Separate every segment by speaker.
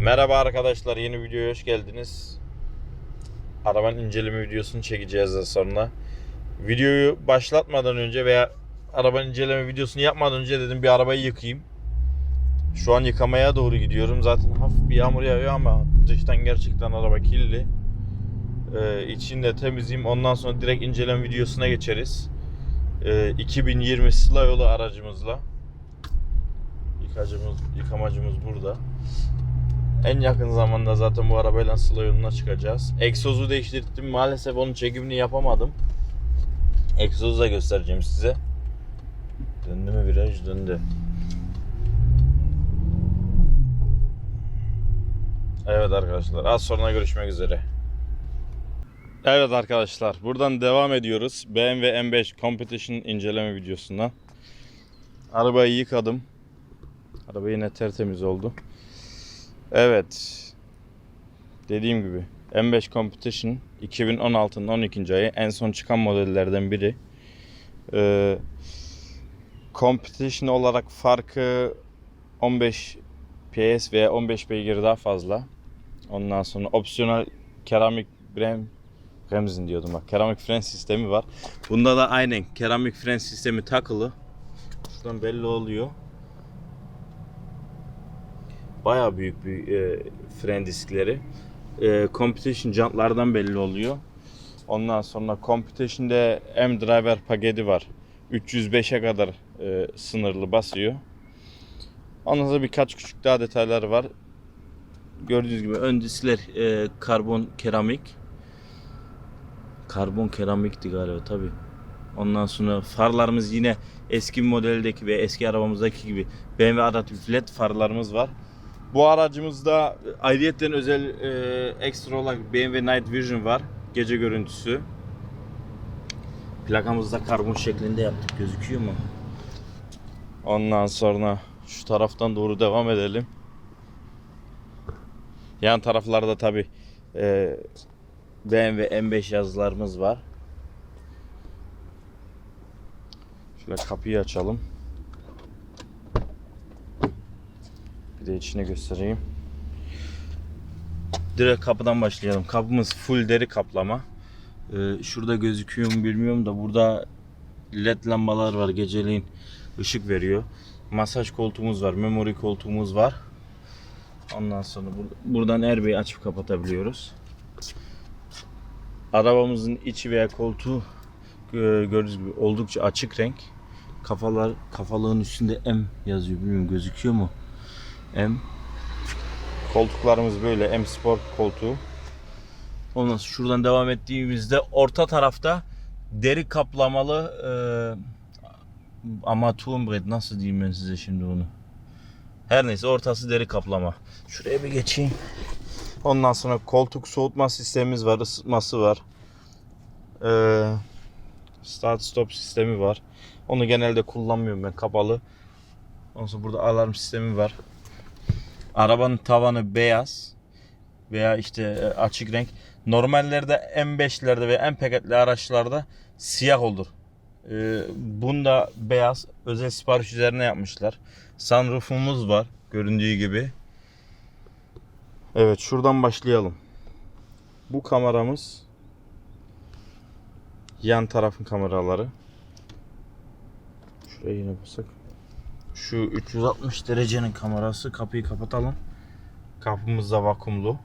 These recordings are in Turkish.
Speaker 1: Merhaba arkadaşlar yeni videoya hoş geldiniz. Arabanın inceleme videosunu çekeceğiz daha sonra. Videoyu başlatmadan önce veya arabanın inceleme videosunu yapmadan önce dedim bir arabayı yıkayayım. Şu an yıkamaya doğru gidiyorum. Zaten hafif bir yağmur yağıyor ama dıştan gerçekten araba kirli. Ee, içini temizleyeyim. Ondan sonra direkt inceleme videosuna geçeriz. Ee, 2020 Sıla yolu aracımızla. Yıkacımız, yıkamacımız burada. En yakın zamanda zaten bu arabayla Sıla yoluna çıkacağız. Egzozu değiştirdim. Maalesef onun çekimini yapamadım. Egzozu da göstereceğim size. Döndü mü viraj? Döndü. Evet arkadaşlar az sonra görüşmek üzere. Evet arkadaşlar buradan devam ediyoruz. BMW M5 Competition inceleme videosundan. Arabayı yıkadım. Araba yine tertemiz oldu. Evet. Dediğim gibi M5 Competition 2016'nın 12. ayı en son çıkan modellerden biri. Ee, Competition olarak farkı 15 PS veya 15 beygir daha fazla. Ondan sonra opsiyonel keramik brem Bremsin diyordum bak. Keramik fren sistemi var. Bunda da aynen keramik fren sistemi takılı. Şuradan belli oluyor. Baya büyük bir e, fren diskleri. E, competition jantlardan belli oluyor. Ondan sonra Competition'de M driver paketi var. 305'e kadar e, sınırlı basıyor. Ondan sonra birkaç küçük daha detaylar var. Gördüğünüz gibi ön diskler e, karbon keramik. Karbon keramikti galiba tabi. Ondan sonra farlarımız yine eski modeldeki ve eski arabamızdaki gibi BMW adaptif led farlarımız var. Bu aracımızda ayrıyetten özel e, ekstra olarak BMW Night Vision var. Gece görüntüsü. Plakamızda karbon şeklinde yaptık. Gözüküyor mu? Ondan sonra şu taraftan doğru devam edelim. Yan taraflarda tabi e, BMW M5 yazılarımız var. Şöyle kapıyı açalım. Bir de içine göstereyim. Direkt kapıdan başlayalım. Kapımız full deri kaplama. Ee, şurada gözüküyor mu bilmiyorum da burada led lambalar var geceleyin ışık veriyor. Masaj koltuğumuz var, memory koltuğumuz var. Ondan sonra bur- buradan airbag'i açıp kapatabiliyoruz. Arabamızın içi veya koltuğu e, gördüğünüz gibi oldukça açık renk. Kafalar kafalığın üstünde M yazıyor. Bilmiyorum gözüküyor mu? M. Koltuklarımız böyle M Sport koltuğu. Ondan sonra şuradan devam ettiğimizde orta tarafta deri kaplamalı e, ama tuğum nasıl diyeyim ben size şimdi bunu. Her neyse ortası deri kaplama. Şuraya bir geçeyim. Ondan sonra koltuk soğutma sistemimiz var, ısıtması var. Ee, start stop sistemi var. Onu genelde kullanmıyorum ben kapalı. Ondan sonra burada alarm sistemi var. Arabanın tavanı beyaz veya işte e, açık renk. Normallerde M5'lerde ve M paketli araçlarda siyah olur. Ee, bunda beyaz özel sipariş üzerine yapmışlar. Sunroofumuz var göründüğü gibi. Evet şuradan başlayalım. Bu kameramız yan tarafın kameraları. Şuraya yine basak. Şu 360 derecenin kamerası. Kapıyı kapatalım. Kapımız da vakumlu.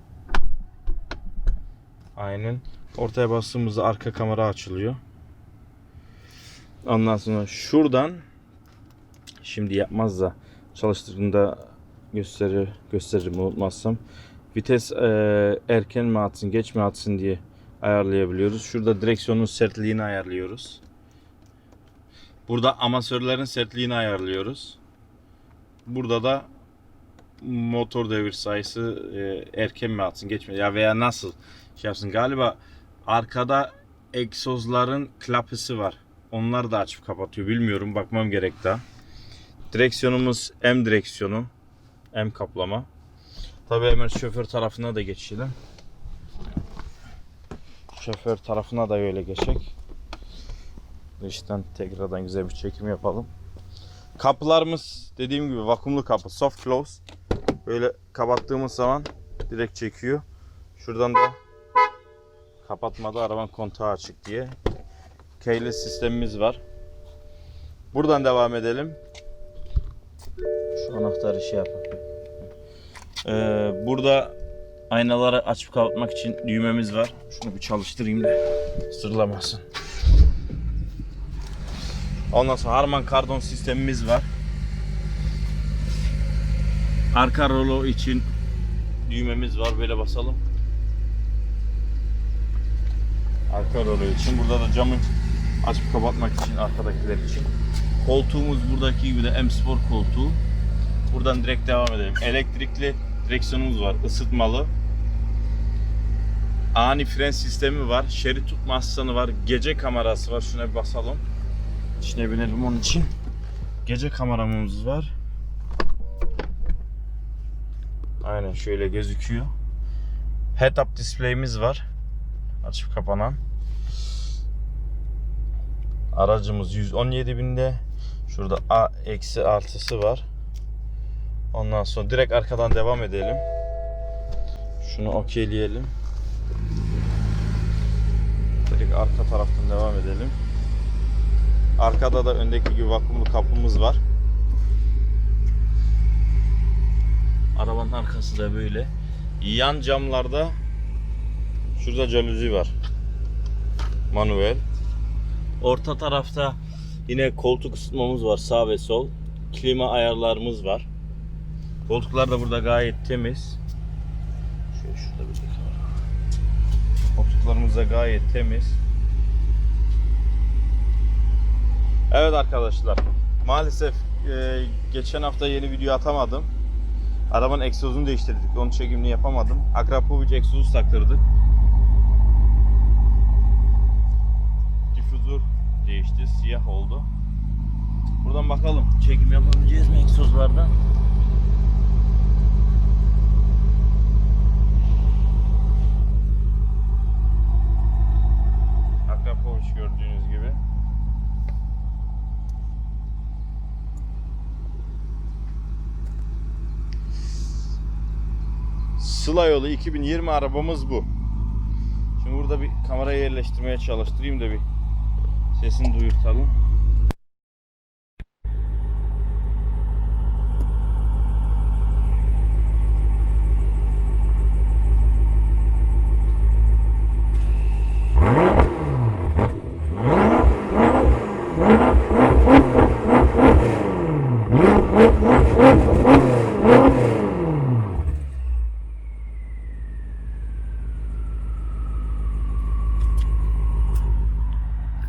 Speaker 1: Aynen. Ortaya bastığımızda arka kamera açılıyor. Ondan sonra şuradan şimdi yapmaz da çalıştırdığında gösterir gösteririm unutmazsam. Vites e, erken mi atsın geç mi atsın diye ayarlayabiliyoruz. Şurada direksiyonun sertliğini ayarlıyoruz. Burada amasörlerin sertliğini ayarlıyoruz. Burada da motor devir sayısı e, erken mi atsın geç mi ya veya nasıl şey yapsın. Galiba arkada egzozların klapısı var. Onlar da açıp kapatıyor. Bilmiyorum bakmam gerek daha. Direksiyonumuz M direksiyonu. M kaplama. Tabii hemen şoför tarafına da geçelim. Şoför tarafına da öyle geçecek. Dıştan tekrardan güzel bir çekim yapalım. Kapılarımız dediğim gibi vakumlu kapı. Soft close. Böyle kapattığımız zaman direkt çekiyor. Şuradan da kapatmada arabanın kontağı açık diye. Keyless sistemimiz var. Buradan devam edelim. Şu anahtarı şey yapalım. Ee, burada aynaları açıp kapatmak için düğmemiz var. Şunu bir çalıştırayım da sırlamasın. Ondan sonra Harman kardon sistemimiz var. Arka rolo için düğmemiz var. Böyle basalım. Arka rolo için. Burada da camı açıp kapatmak için arkadakiler için. Koltuğumuz buradaki gibi de M Sport koltuğu. Buradan direkt devam edelim. Elektrikli direksiyonumuz var. ısıtmalı. Ani fren sistemi var. Şerit tutma asistanı var. Gece kamerası var. Şuna bir basalım. İçine binelim onun için. Gece kameramız var. Aynen şöyle gözüküyor. Head-up display'imiz var. Açıp kapanan. Aracımız 117 binde. Şurada A eksi artısı var. Ondan sonra direkt arkadan devam edelim. Şunu okeyleyelim. Direkt arka taraftan devam edelim. Arkada da öndeki gibi vakumlu kapımız var. Arabanın arkası da böyle. Yan camlarda şurada jaluzi var. Manuel. Orta tarafta yine koltuk ısıtmamız var sağ ve sol. Klima ayarlarımız var. Koltuklar da burada gayet temiz. Şöyle şurada bir. Koltuklarımız da gayet temiz. Evet arkadaşlar. Maalesef e, geçen hafta yeni video atamadım. Arabanın egzozunu değiştirdik. Onun çekimini yapamadım. Akrapovic egzoz taktırdık. Difüzör değişti. Siyah oldu. Buradan bakalım. Çekim yapabileceğiz mi egzozlardan? Akrapovic gördüğünüz gibi. Sıla yolu 2020 arabamız bu. Şimdi burada bir kamera yerleştirmeye çalıştırayım da bir sesini duyurtalım.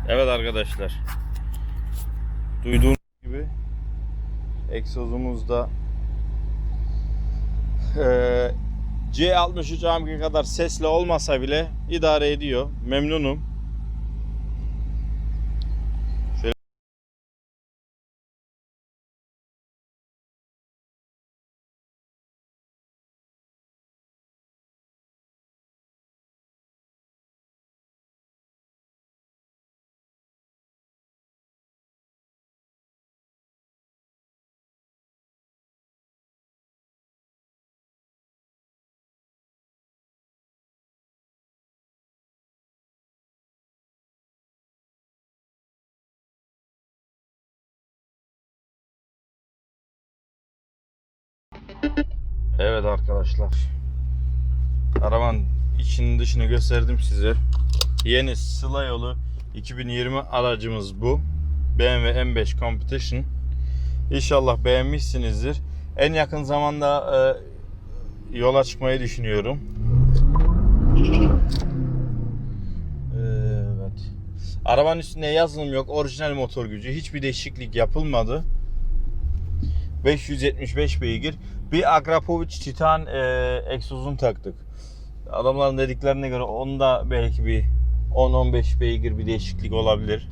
Speaker 1: Evet arkadaşlar. Duyduğunuz gibi egzozumuzda eee C63 AMG kadar sesli olmasa bile idare ediyor. Memnunum. Evet arkadaşlar. Arabanın içini dışını gösterdim size. Yeni Sıla yolu 2020 aracımız bu. BMW M5 Competition. İnşallah beğenmişsinizdir. En yakın zamanda e, yola çıkmayı düşünüyorum. Evet. Arabanın üstünde yazılım yok. Orijinal motor gücü. Hiçbir değişiklik yapılmadı. 575 beygir. Bir Akrapovic Titan e, egzozunu taktık. Adamların dediklerine göre onda belki bir 10-15 beygir bir değişiklik olabilir.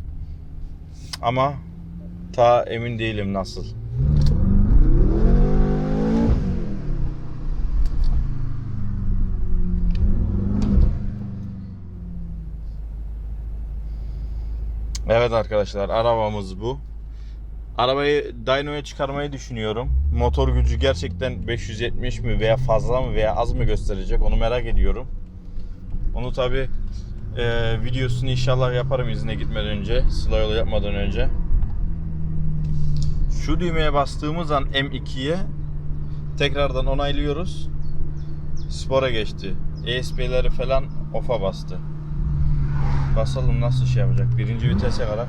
Speaker 1: Ama ta emin değilim nasıl. Evet arkadaşlar arabamız bu. Arabayı dyno'ya çıkarmayı düşünüyorum. Motor gücü gerçekten 570 mi veya fazla mı veya az mı gösterecek onu merak ediyorum. Onu tabi videosunu inşallah yaparım izine gitmeden önce. Sıla yolu yapmadan önce. Şu düğmeye bastığımız an M2'ye tekrardan onaylıyoruz. Spora geçti. ESP'leri falan off'a bastı. Basalım nasıl şey yapacak. Birinci vitese kadar.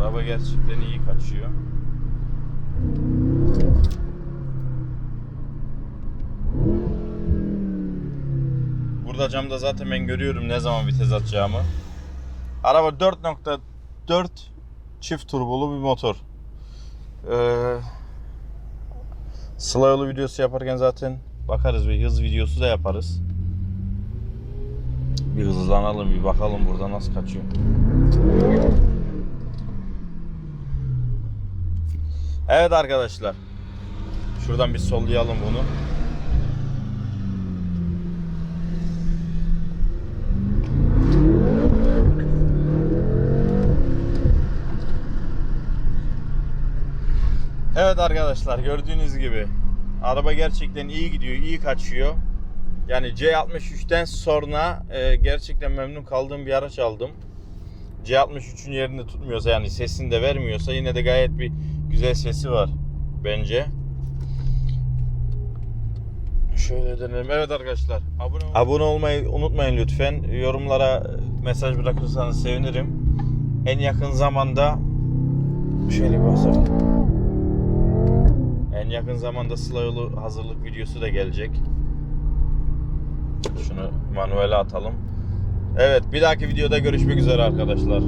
Speaker 1: Araba gerçekten iyi kaçıyor. Burada camda zaten ben görüyorum ne zaman vites atacağımı. Araba 4.4 çift turbolu bir motor. Ee, Sıla yolu videosu yaparken zaten bakarız bir hız videosu da yaparız. Bir hızlanalım bir bakalım burada nasıl kaçıyor. Evet arkadaşlar. Şuradan bir sollayalım bunu. Evet arkadaşlar gördüğünüz gibi araba gerçekten iyi gidiyor, iyi kaçıyor. Yani C63'ten sonra e, gerçekten memnun kaldığım bir araç aldım. C63'ün yerini tutmuyorsa yani sesini de vermiyorsa yine de gayet bir güzel sesi var bence. Şöyle dönelim. Evet arkadaşlar. Abone, abone olmayı unutmayın lütfen. Yorumlara mesaj bırakırsanız sevinirim. En yakın zamanda şöyle bir basalım. En yakın zamanda Sıla yolu hazırlık videosu da gelecek. Şunu manuele atalım. Evet bir dahaki videoda görüşmek üzere arkadaşlar.